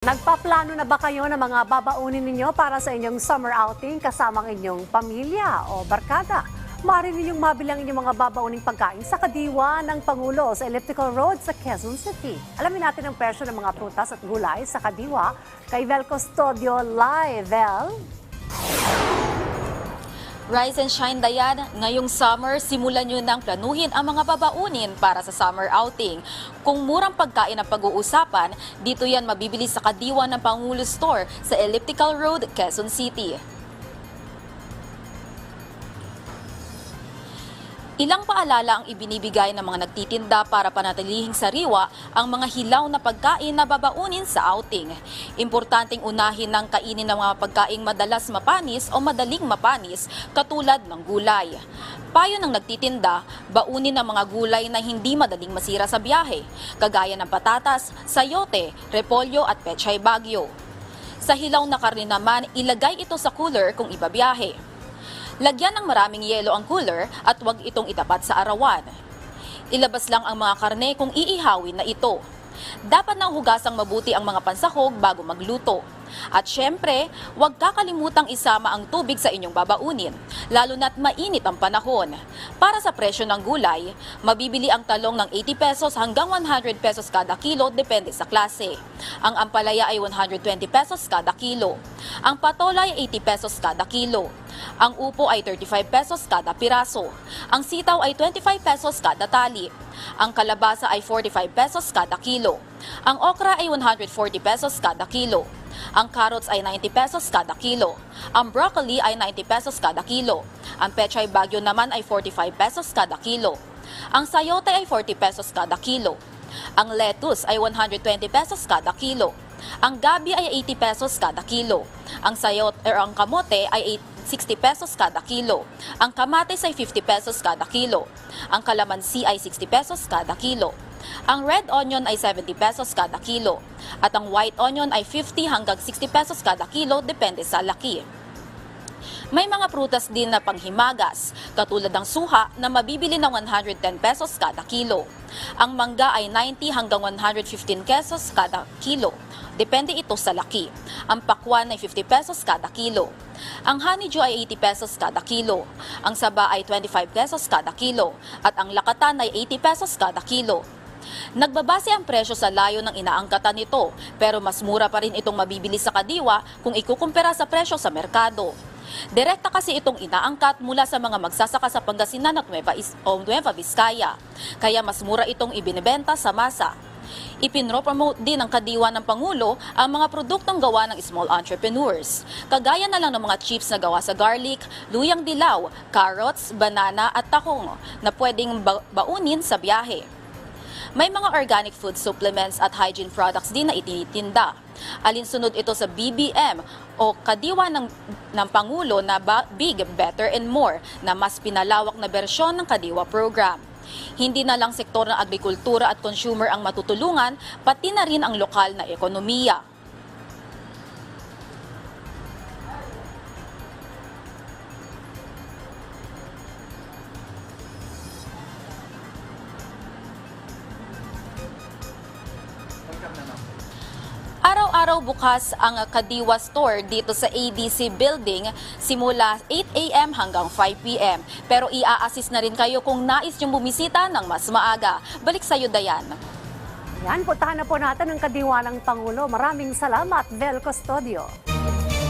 Nagpaplano na ba kayo ng mga babaunin ninyo para sa inyong summer outing kasama ang inyong pamilya o barkada? Maaari ninyong mabilang inyong mga babauning pagkain sa kadiwa ng Pangulo sa Elliptical Road sa Quezon City. Alamin natin ang presyo ng mga prutas at gulay sa kadiwa kay Vel Custodio Live. Vel? Rise and Shine Dayan, ngayong summer, simulan nyo nang planuhin ang mga babaunin para sa summer outing. Kung murang pagkain ang pag-uusapan, dito yan mabibili sa kadiwa ng Pangulo Store sa Elliptical Road, Quezon City. Ilang paalala ang ibinibigay ng mga nagtitinda para panatilihing sariwa ang mga hilaw na pagkain na babaunin sa outing. Importanteng unahin ng kainin ng mga pagkaing madalas mapanis o madaling mapanis katulad ng gulay. Payo ng nagtitinda, baunin ang mga gulay na hindi madaling masira sa biyahe, kagaya ng patatas, sayote, repolyo at pechay bagyo. Sa hilaw na karne naman, ilagay ito sa cooler kung ibabiyahe. Lagyan ng maraming yelo ang cooler at huwag itong itapat sa arawan. Ilabas lang ang mga karne kung iihawin na ito. Dapat nang hugasang mabuti ang mga pansahog bago magluto. At syempre, huwag kakalimutang isama ang tubig sa inyong babaunin, lalo na't mainit ang panahon. Para sa presyo ng gulay, mabibili ang talong ng 80 pesos hanggang 100 pesos kada kilo depende sa klase. Ang ampalaya ay 120 pesos kada kilo. Ang patola ay 80 pesos kada kilo. Ang upo ay 35 pesos kada piraso. Ang sitaw ay 25 pesos kada tali. Ang kalabasa ay 45 pesos kada kilo. Ang okra ay 140 pesos kada kilo. Ang carrots ay 90 pesos kada kilo. Ang broccoli ay 90 pesos kada kilo. Ang pechay bagyo naman ay 45 pesos kada kilo. Ang sayote ay 40 pesos kada kilo. Ang lettuce ay 120 pesos kada kilo. Ang gabi ay 80 pesos kada kilo. Ang sayot or ang kamote ay 60 pesos kada kilo. Ang kamatis ay 50 pesos kada kilo. Ang kalamansi ay 60 pesos kada kilo. Ang red onion ay 70 pesos kada kilo. At ang white onion ay 50 hanggang 60 pesos kada kilo depende sa laki. May mga prutas din na panghimagas, katulad ng suha na mabibili ng 110 pesos kada kilo. Ang mangga ay 90 hanggang 115 pesos kada kilo. Depende ito sa laki. Ang pakwan ay 50 pesos kada kilo. Ang honeydew ay 80 pesos kada kilo. Ang saba ay 25 pesos kada kilo. At ang lakatan ay 80 pesos kada kilo. Nagbabase ang presyo sa layo ng inaangkatan nito, pero mas mura pa rin itong mabibili sa kadiwa kung ikukumpara sa presyo sa merkado. Direkta kasi itong inaangkat mula sa mga magsasaka sa Pangasinan at Nueva, Is- o Nueva Vizcaya, kaya mas mura itong ibinebenta sa masa. Ipinropromote din ng kadiwa ng Pangulo ang mga produktong gawa ng small entrepreneurs. Kagaya na lang ng mga chips na gawa sa garlic, luyang dilaw, carrots, banana at tahong na pwedeng ba- baunin sa biyahe. May mga organic food supplements at hygiene products din na itinitinda. Alinsunod ito sa BBM o kadiwa ng, ng Pangulo na Big, Better and More na mas pinalawak na bersyon ng kadiwa program. Hindi na lang sektor ng agrikultura at consumer ang matutulungan, pati na rin ang lokal na ekonomiya. Araw-araw bukas ang Kadiwa Store dito sa ADC Building simula 8 a.m. hanggang 5 p.m. Pero ia-assist na rin kayo kung nais niyong bumisita ng mas maaga. Balik sa iyo, Dayan. Yan, puntahan na po natin ang kadiwa ng Pangulo. Maraming salamat, Vel Custodio.